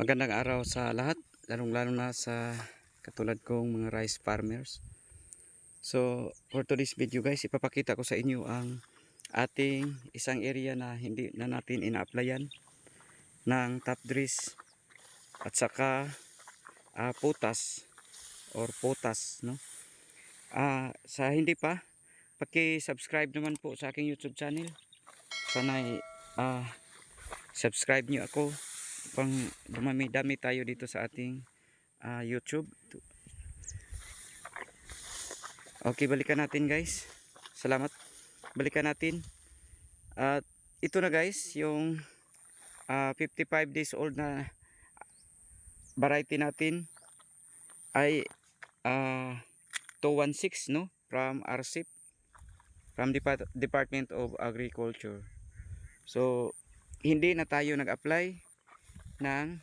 Magandang araw sa lahat, lalong-lalo na sa katulad kong mga rice farmers. So, for today's video guys, ipapakita ko sa inyo ang ating isang area na hindi na natin ina-applyan ng top dress at saka ah, putas or potas, no? Ah, sa hindi pa, paki-subscribe naman po sa aking YouTube channel. Sana ah, subscribe niyo ako pang dumami-dami tayo dito sa ating ah, YouTube. Okay, balikan natin guys. Salamat. Balikan natin. At ito na guys, yung ah, 55 days old na variety natin ay ah 216 no from RCIP from Depart- Department of Agriculture. So hindi na tayo nag-apply ng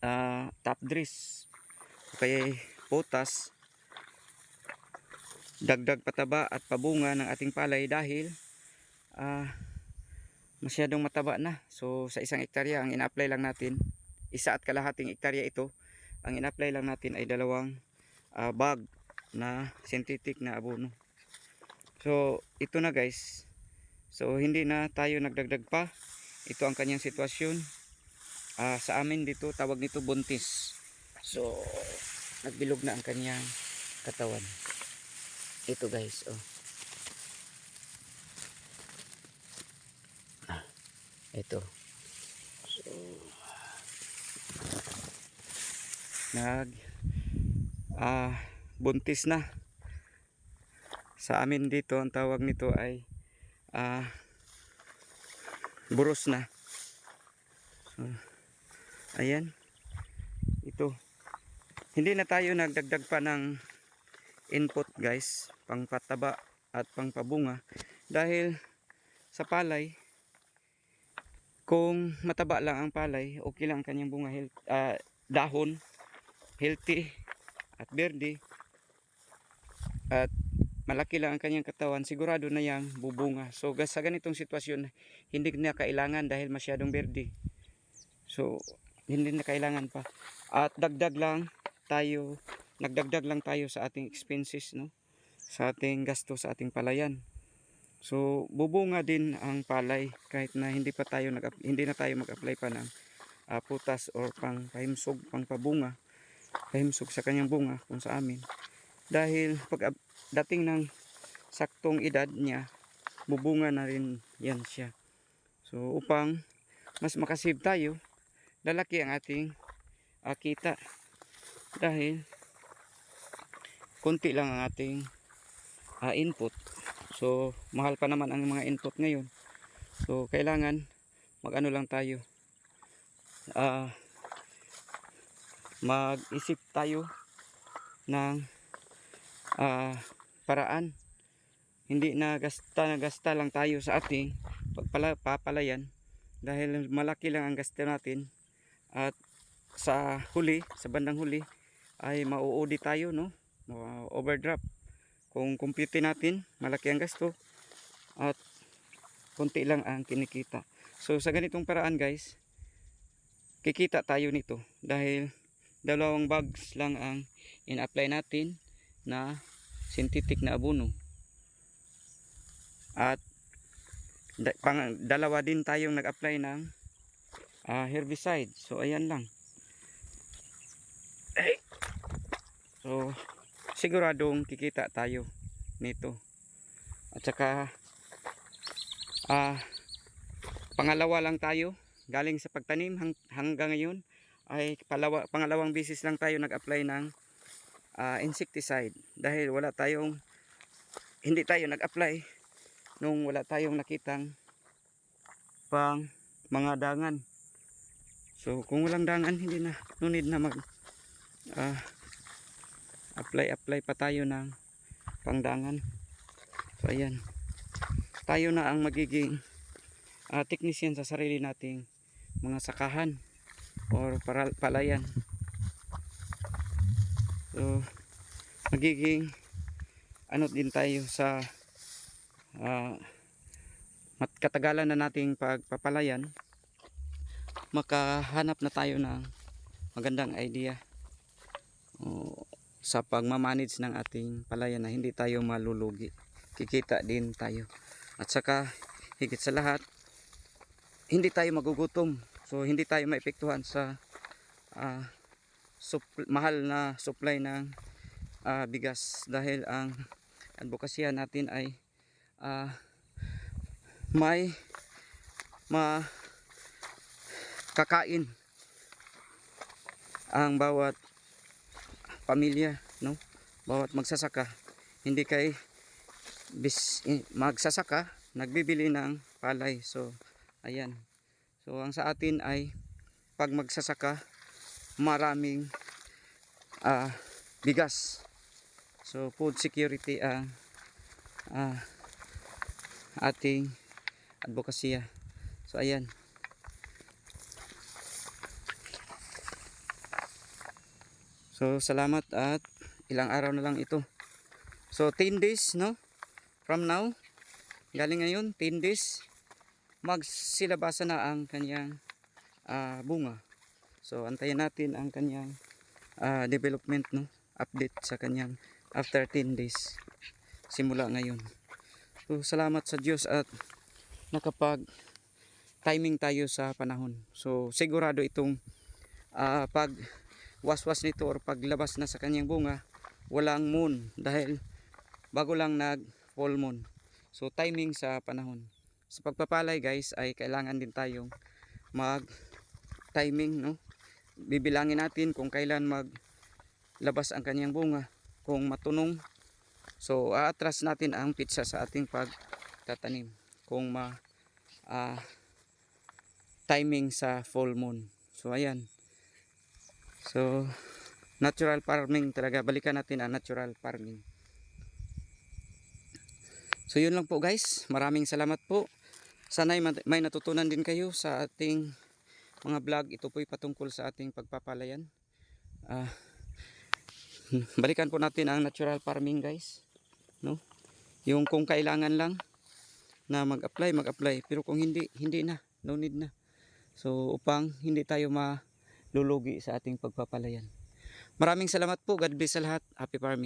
ah, top dress. Kaya potas. Dagdag pataba at pabunga ng ating palay dahil ah, masyadong mataba na. So sa isang ektarya ang ina-apply lang natin isa at kalahating ektarya ito ang ina-apply lang natin ay dalawang ah, bag na synthetic na abono. So ito na guys. So hindi na tayo nagdagdag pa. Ito ang kanyang sitwasyon Ah, sa amin dito tawag nito buntis. So nagbilog na ang kanyang katawan. Ito guys, oh. Ah, ito. So nag ah buntis na. Sa amin dito ang tawag nito ay ah buros na. So, Ayan. Ito. Hindi na tayo nagdagdag pa ng input guys. Pangpataba at pangpabunga. Dahil sa palay, kung mataba lang ang palay, okay lang ang kanyang bunga. Ah, dahon, healthy, at berde. At malaki lang ang kanyang katawan, sigurado na yang bubunga. So sa ganitong sitwasyon, hindi na kailangan dahil masyadong berde. So, hindi na kailangan pa. At dagdag lang tayo, nagdagdag lang tayo sa ating expenses, no? Sa ating gasto sa ating palayan. So, bubunga din ang palay kahit na hindi pa tayo nag hindi na tayo mag-apply pa ng ah, putas or pang pahimsog, pang pabunga. Pahimsog sa kanyang bunga kung sa amin. Dahil pag dating ng saktong edad niya, bubunga na rin yan siya. So, upang mas makasave tayo, lalaki ang ating ah, kita. Dahil konti lang ang ating ah, input. So mahal pa naman ang mga input ngayon. So kailangan mag ano lang tayo. Ah mag-isip tayo ng ah, paraan. Hindi na gasta na gasta lang tayo sa ating pagpala, papalayan. Dahil malaki lang ang gasto natin at sa huli, sa bandang huli ay mauudi tayo no, overdraft. Kung compute natin, malaki ang gasto at konti lang ang kinikita. So sa ganitong paraan guys, kikita tayo nito dahil dalawang bags lang ang in-apply natin na synthetic na abono. At dalawa din tayong nag-apply ng ah, herbicide. So ayan lang. So siguradong kikita tayo nito. At saka ah pangalawa lang tayo galing sa pagtanim hang, hanggang ngayon ay palawa, pangalawang bisis lang tayo nag-apply ng ah, insecticide dahil wala tayong hindi tayo nag-apply nung wala tayong nakitang pang mga dangan So kung walang dangan hindi na no need na mag ah, apply apply pa tayo ng pangdangan. So ayan. Tayo na ang magiging ah, technician sa sarili nating mga sakahan or palayan. So magiging ano din tayo sa ah, mat katagalan na nating pagpapalayan makahanap na tayo ng magandang idea o, sa pagmamanage ng ating palayan na hindi tayo malulugi. Kikita din tayo. At saka higit sa lahat, hindi tayo magugutom. So hindi tayo maepektuhan sa sup- mahal na supply ng ah, bigas dahil ang advokasya natin ay ah, may ma kakain ang bawat pamilya no? Bawat magsasaka. Hindi kay bis eh, magsasaka nagbibili ng palay. So ayan. So ang sa atin ay pag magsasaka maraming ah, bigas. So food security ang ah, ating advokasya. So ayan So salamat at ilang araw na lang ito. So 10 days no? From now, galing ngayon 10 days magsilabasa na ang kanyang ah, bunga. So antayin natin ang kanyang ah, development no? Update sa kanyang after 10 days simula ngayon. So salamat sa Diyos at nakapag timing tayo sa panahon. So sigurado itong ah, pag waswas nito or paglabas na sa kanyang bunga, walang moon dahil bago lang nag full moon. So timing sa panahon. Sa pagpapalay guys ay kailangan din tayong mag timing no. Bibilangin natin kung kailan maglabas ang kanyang bunga. Kung matunong so aatras natin ang pitsa sa ating pagtatanim. Kung ma ah, timing sa full moon. So ayan. So, natural farming talaga. Balikan natin ang natural farming. So, yun lang po guys. Maraming salamat po. Sana may natutunan din kayo sa ating mga vlog. Ito po'y patungkol sa ating pagpapalayan. Ah, balikan po natin ang natural farming guys. No? Yung kung kailangan lang na mag-apply, mag-apply. Pero kung hindi, hindi na. No need na. So, upang hindi tayo ma lulugi sa ating pagpapalayan. Maraming salamat po. God bless sa lahat. Happy farming.